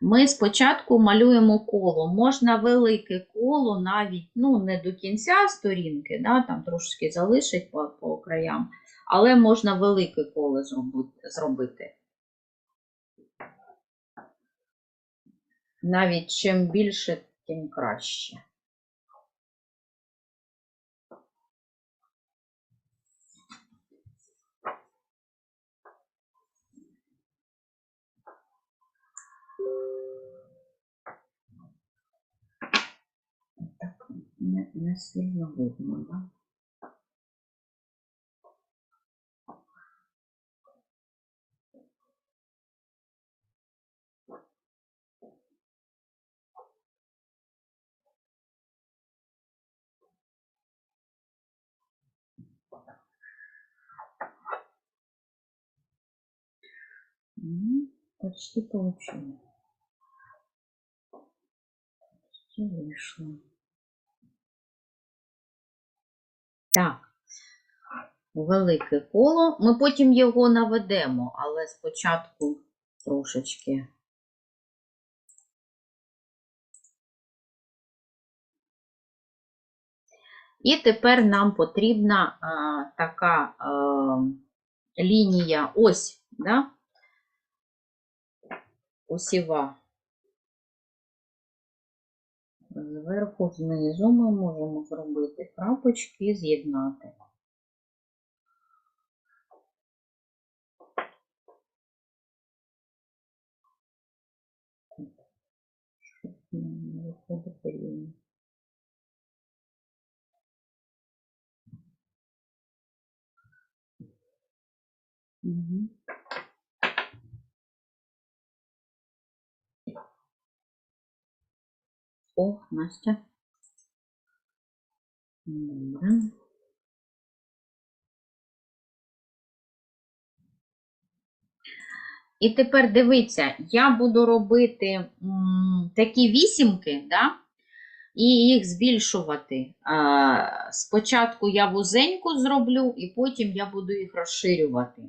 Ми спочатку малюємо коло. Можна велике коло навіть ну, не до кінця сторінки, да, там трошки залишить по, по краям, але можна велике коло зробити. Навіть чим більше, тим краще. Видно, да? М, Почти получилось. Почти вышло. Так, велике коло. Ми потім його наведемо, але спочатку трошечки. І тепер нам потрібна а, така а, лінія ось, да? осіва. Зверху знизу ми можемо зробити крапочки з'єднати. Виходити. Мгм. О, Настя. Добре. І тепер дивіться, я буду робити такі вісімки, да? і їх збільшувати. Спочатку я вузеньку зроблю, і потім я буду їх розширювати.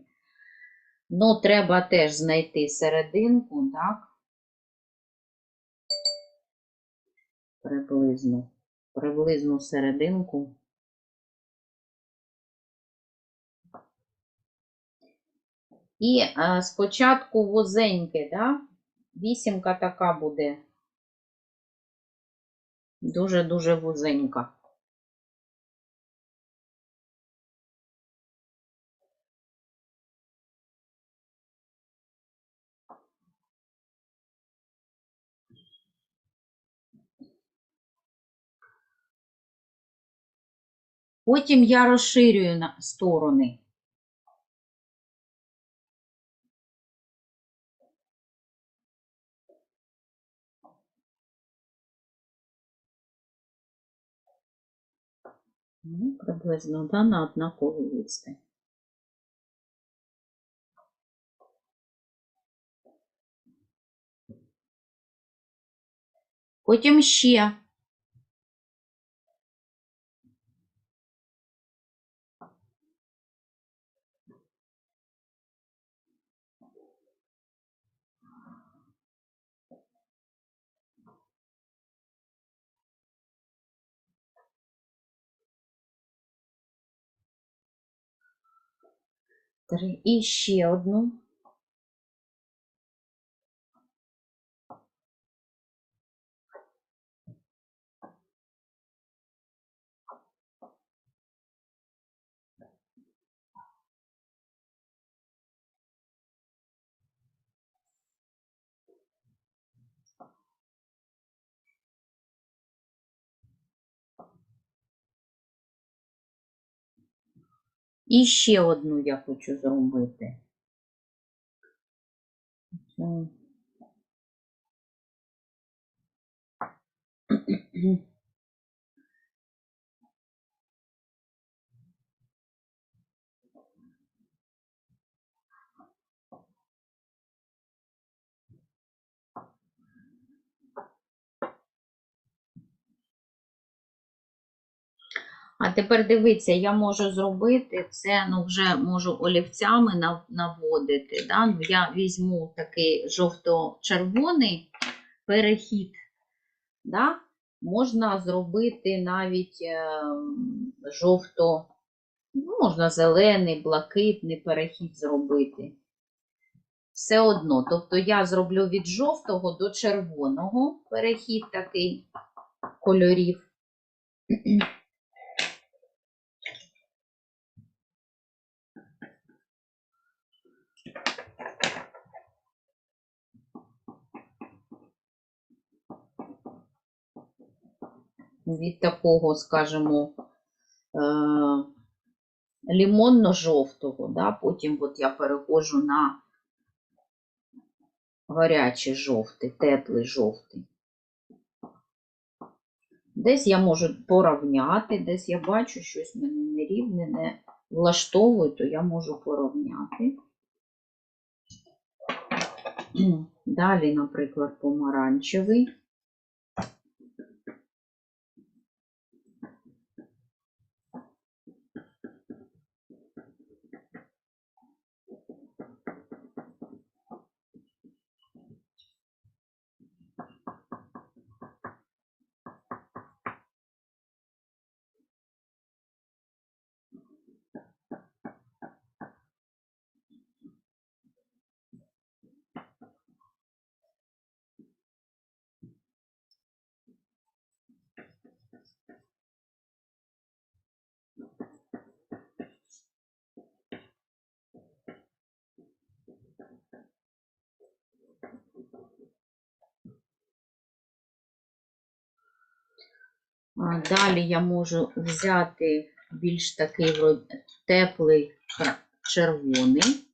Ну, треба теж знайти серединку, так? Приблизно. Приблизну серединку. І а, спочатку вузеньке, да? вісімка така буде. Дуже-дуже вузенька. Потім я розширюю на сторони. Ну, приблизно да, на однакову відстань. Потім ще. Три. І ще одну. І ще одну я хочу зробити. Це- А тепер дивіться, я можу зробити це, ну вже можу олівцями наводити. Да? Ну, Я візьму такий жовто-червоний перехід. Да? Можна зробити навіть ем, жовто, ну, можна зелений, блакитний перехід зробити. Все одно. Тобто я зроблю від жовтого до червоного перехід такий кольорів. Від такого, скажімо, е, лімонно-жовтого, да? потім от я переходжу на гарячий жовтий, теплий жовтий. Десь я можу порівняти, десь я бачу, щось мене нерівне, не влаштовує, то я можу порівняти. Далі, наприклад, помаранчевий. Далі я можу взяти більш такий теплий червоний.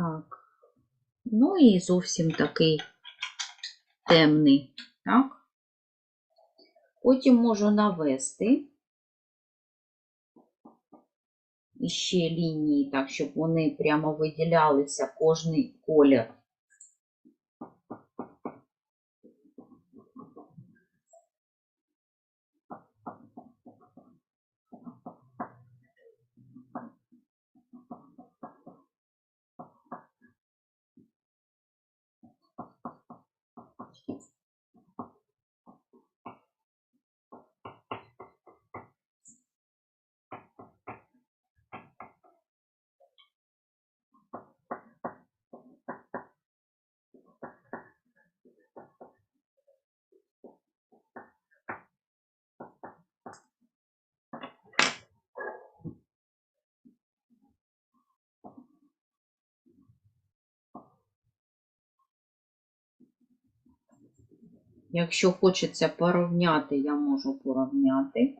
Так. Ну і зовсім такий темний. Так. Потім можу навести іще лінії, так, щоб вони прямо виділялися кожний колір. Якщо хочеться порівняти, я можу порівняти.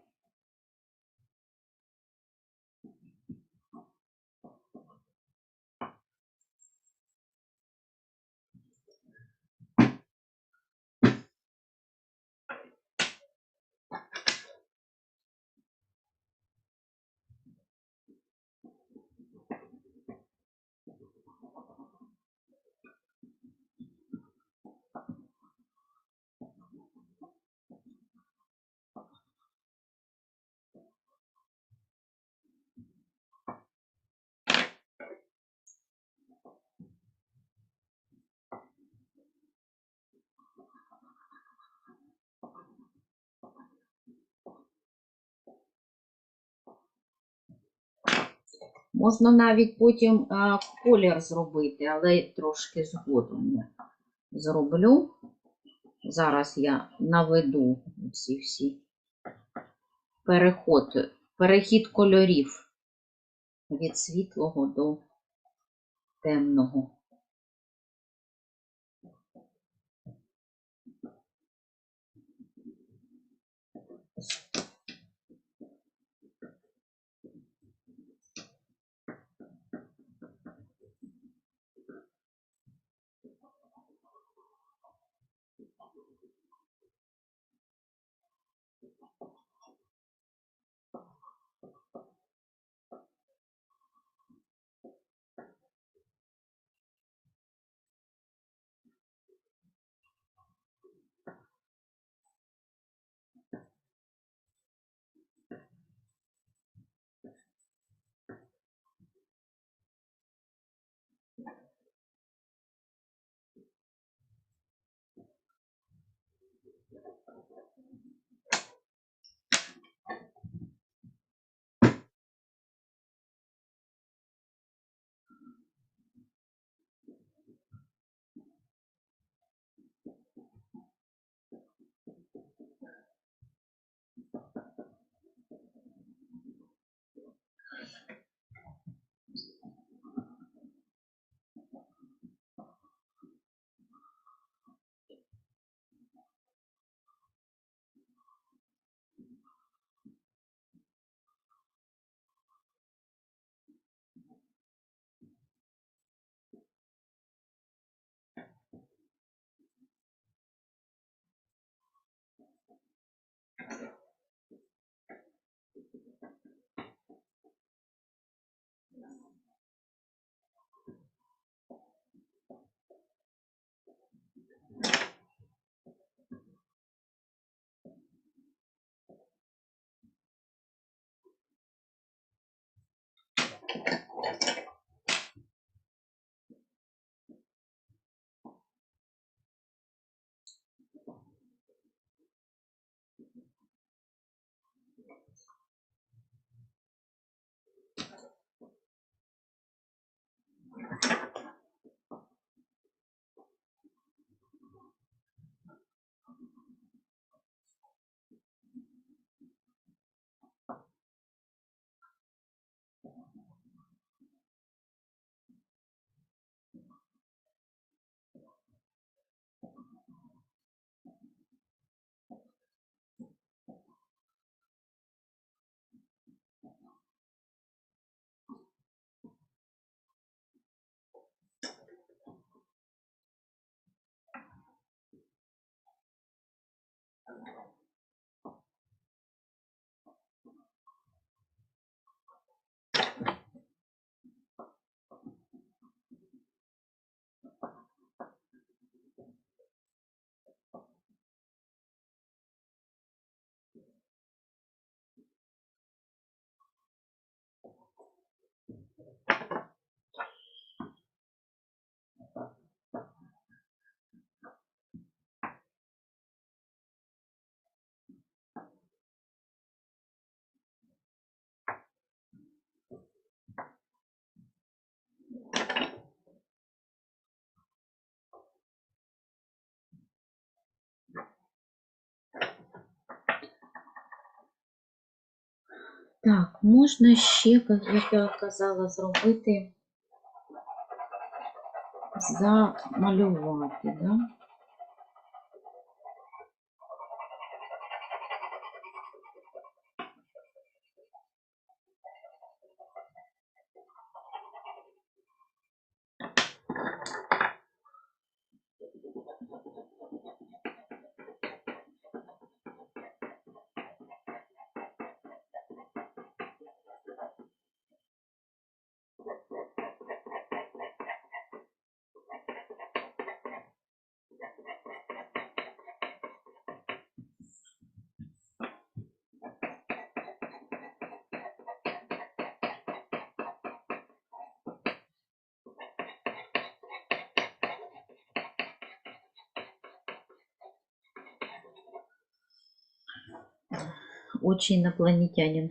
Можна навіть потім а, колір зробити, але трошки згодом я зроблю. Зараз я наведу ці всі переход, перехід кольорів від світлого до темного. Так, можна ще, як я казала, зробити, замалювати, да? Очень инопланетянин.